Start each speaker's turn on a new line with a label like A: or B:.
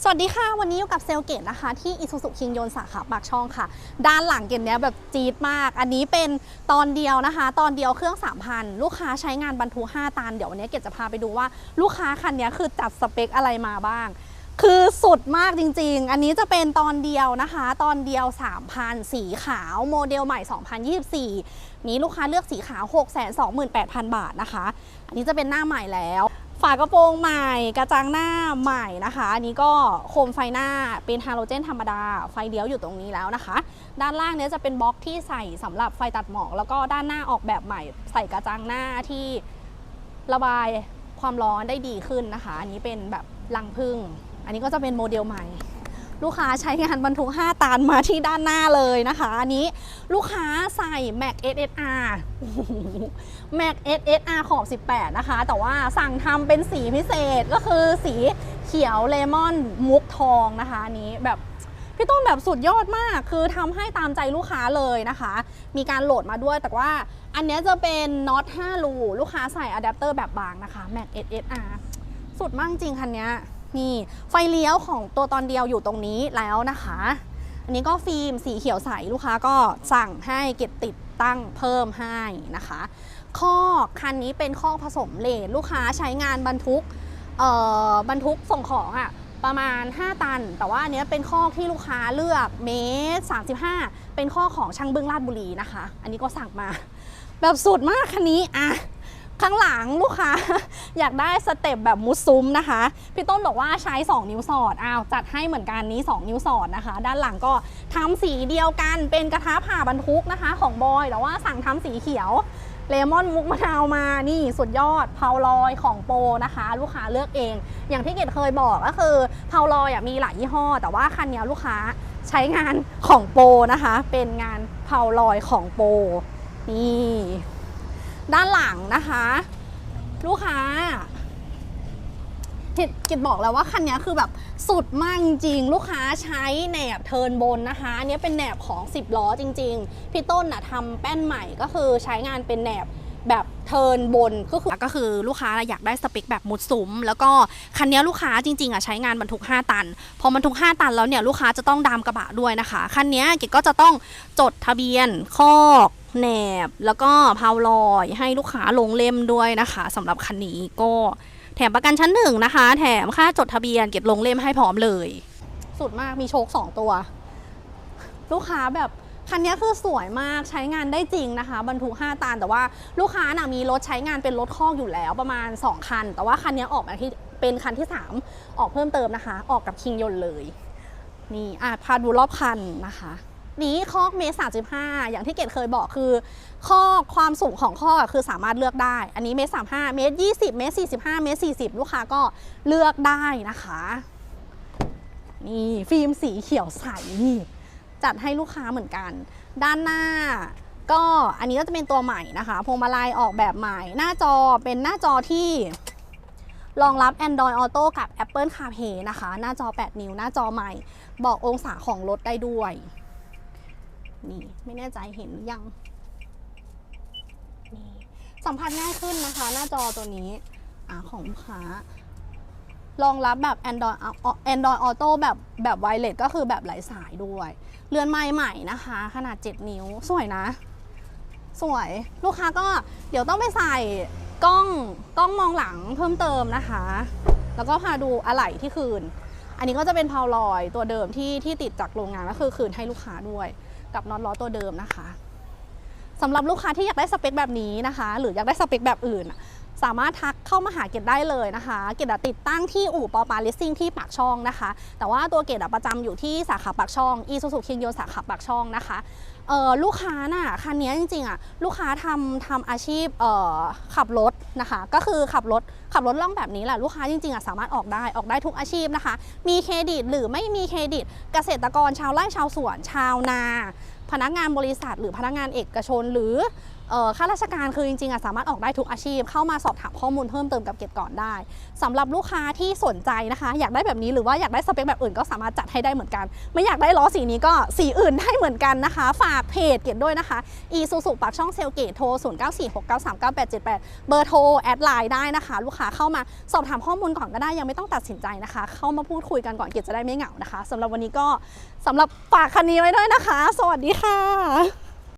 A: สวัสดีค่ะ วันนี้อยู่กับเซลเกตนะคะ ที่อิซูซุคิงยนสาขาปากช่องค่ะ ด้านหลังเกตเนี้ยแบบจี๊ดมาก อันนี้เป็นตอนเดียวนะคะ ตอนเดียวเครื่อง 3,000 ลูกค้าใช้งานบรรทุก5ตัน เดี๋ยววันนี้เกตจะพาไปดูว่าลูกค้าคันเนี้ยคือจัดสเปคอะไรมาบ้าง คือสุดมากจริงๆ อันนี้จะเป็นตอนเดียวนะคะ ตอนเดียว 3,000 สีขาวโมเดลใหม่ 2024 นี้ลูกค้าเลือกสีขาว 628,000 บาทนะคะ อันนี้จะเป็นหน้าใหม่แล้ว ฝากระโปรงใหม่กระจังหน้าใหม่นะคะ อันนี้ก็โคมไฟหน้าเป็นฮาโลเจนธรรมดา ไฟเลี้ยวอยู่ตรงนี้แล้วนะคะ ด้านล่างเนี้ยจะเป็นบล็อกที่ใส่สำหรับไฟตัดหมอก แล้วก็ด้านหน้าออกแบบใหม่ ใส่กระจังหน้าที่ระบายความร้อนได้ดีขึ้นนะคะ อันนี้เป็นแบบลังพึ่ง อันนี้ก็จะเป็นโมเดลใหม่ ลูกค้าใช้งานบรรทุก 5 ตันมาที่ด้านหน้าเลยนะคะ อันนี้ลูกค้าใส่ Mac SSR โอ้โห Mac SSR ขอบ 18 นะคะ แต่ว่าสั่งทำเป็นสีพิเศษก็คือสีเขียวเลมอนมุกทองนะคะ อันนี้แบบพี่ต้นแบบสุดยอดมาก คือทำให้ตามใจลูกค้าเลยนะคะ มีการโหลดมาด้วย แต่ว่าอันเนี้ยจะเป็นน็อต5รูลูกค้าใส่อะแดปเตอร์แบบบางนะคะ Mac SSR สุดมากจริงคันเนี้ย นี่ไฟเลี้ยวของตัวตอนเดียวอยู่ตรงนี้แล้วนะคะ อันนี้ก็ฟิล์มสีเขียวใสลูกค้าก็สั่งให้เก็บติดตั้งเพิ่มให้นะคะคอกคันนี้เป็นคอกผสมเลทลูกค้าใช้งานบรรทุกเอ่อบรรทุกส่งของอะ่ะประมาณ 5 ตัน แต่ว่าอันนี้เป็นคอที่ลูกค้าเลือกเมตร35 เป็นข้อของช่างเบึ้องลาดบุรีนะคะ อันนี้ก็สั่งมา แบบสุดมากคันนี้อะ ข้างหลังลูกค้า อยากได้สเต็ปแบบมุดซุ้มนะคะ พี่ต้นบอกว่าใช้ 2 นิ้วสอดอ้าวจัดให้เหมือนกันนี้ 2 นิ้วสอดนะคะ ด้านหลังก็ทำสีเดียวกันเป็นกระทะผ่าบรรทุกนะคะ ของบอยแต่ว่าสั่งทำสีเขียวเลมอนมุกมะนาวมานี่สุดยอดเพาลอยของโปนะคะ ลูกค้าเลือกเอง อย่างที่เกดเคยบอกก็คือเพาลอยมีหลายยี่ห้อ แต่ว่าคันนี้ลูกค้าใช้งานของโปนะคะ เป็นงานเพาลอยของโปนี่ ด้านหลังนะคะ ลูกค้าเกดเกดบอกแล้วว่าคันนี้คือแบบสุดมากจริงลูกค้าใช้แหนบเทินบนนะคะอันนี้เป็นแหนบของ 10 ล้อจริง ๆ พี่ต้นน่ะทำแป้นใหม่ก็คือใช้งานเป็นแหนบแบบเทินบนก็คือก็คือลูกค้าอยากได้สเปคแบบมุดซุ้ม แล้วก็คันนี้ลูกค้าจริงๆอะใช้งานบรรทุก 5 ตัน พอบรรทุก 5 ตันแล้วเนี่ยลูกค้าจะต้องดามกระบะด้วยนะคะ คันนี้เกดก็จะต้องจดทะเบียนคอก แหนบ แล้วก็พาวลอยให้ลูกค้าลงเล่มด้วยนะคะสำหรับคันนี้ก็แถมประกันชั้นหนึ่งนะคะ แถมค่าจดทะเบียนเก็บลงเล่มให้พร้อมเลย สุดมากมีโชคสองตัว ลูกค้าแบบคันนี้คือสวยมากใช้งานได้จริงนะคะ บรรทุก5ตันแต่ว่าลูกค้าน่ะมีรถใช้งานเป็นรถคอกอยู่แล้วประมาณ 2 คัน แต่ว่าคันนี้ออกมาที่เป็นคันที่ 3 ออกเพิ่มเติมนะคะ ออกกับคิงยนต์เลย นี่อะพาดูรอบคันนะคะ นี้คอกเมตรสามสิบห้าอย่างที่เกดเคยบอกคือข้อความสูงของข้ออะคือสามารถเลือกได้ อันนี้เมตรสามห้าเมตรยี่สิบเมตรสี่สิบห้าเมตรสี่สิบลูกค้าก็เลือกได้นะคะ นี่ฟิล์มสีเขียวใสนี่จัดให้ลูกค้าเหมือนกัน ด้านหน้าก็อันนี้ก็จะเป็นตัวใหม่นะคะพวงมาลัยออกแบบใหม่ หน้าจอเป็นหน้าจอที่รองรับ Android Auto กับ Apple CarPlay นะคะ หน้าจอ 8 นิ้ว หน้าจอใหม่ บอกองศาของรถได้ด้วย นี่ไม่แน่ใจเห็นหรือยังนี่สัมผัสง่ายขึ้นนะคะ หน้าจอตัวนี้อ่าของลูกค้ารองรับแบบ Android Android Auto แบบแบบไวเลสก็คือแบบไร้สายด้วย เรือนไม้ใหม่นะคะ ขนาด 7 นิ้ว สวยนะ สวยลูกค้าก็เดี๋ยวต้องไปใส่กล้องกล้องมองหลังเพิ่มเติมนะคะ แล้วก็พาดูอะไหล่ที่คืน อันนี้ก็จะเป็นพาวลอยตัวเดิมที่ที่ติดจากโรงงานก็คือคืนให้ลูกค้าด้วย กับน็อตล้อตัวเดิมนะคะสำหรับลูกค้าที่อยากได้สเปคแบบนี้นะคะ หรืออยากได้สเปคแบบอื่น สามารถทักเข้ามาหาเกดได้เลยนะคะ เกดติดตั้งที่อู่ปอปาเลสซิ่งที่ปากช่องนะคะ แต่ว่าตัวเกดประจำอยู่ที่สาขาปากช่องอีซูซูคิงโยสาขาปากช่องนะคะลูกค้าน่ะคันนี้จริงๆอะลูกค้าทำทำอาชีพขับรถนะคะ ก็คือขับรถขับรถล่องแบบนี้แหละลูกค้าจริงๆอะสามารถออกได้ออกได้ทุกอาชีพนะคะ มีเครดิตหรือไม่มีเครดิตเกษตรกรชาวไร่ชาวสวนชาวนา พนักงานบริษัท หรือพนักงานเอกชน หรือข้าราชการคือจริงๆสามารถออกได้ทุกอาชีพ เข้ามาสอบถามข้อมูลเพิ่มเติมกับเกตก่อนได้สำหรับลูกค้าที่สนใจนะคะ อยากได้แบบนี้หรือว่าอยากได้สเปคแบบอื่นก็สามารถจัดให้ได้เหมือนกัน ไม่อยากได้ล้อสีนี้ก็สีอื่นได้เหมือนกันนะคะ ฝากเพจเกตด้วยนะคะอีซูซูปากช่องเซลเกตโทร 0 9 4 6 9 3 9 8 7 8 เบอร์โทรแอดไลน์ได้นะคะ ลูกค้าเข้ามาสอบถามข้อมูลก่อนก็ได้ยังไม่ต้องตัดสินใจนะคะ เข้ามาพูดคุยกันก่อนเกตจะได้ไม่เหงานะคะสำหรับวันนี้ก็สำหรับฝากคันนี้ไว้ด้วยนะคะ สวัสดีค่ะ 팔아.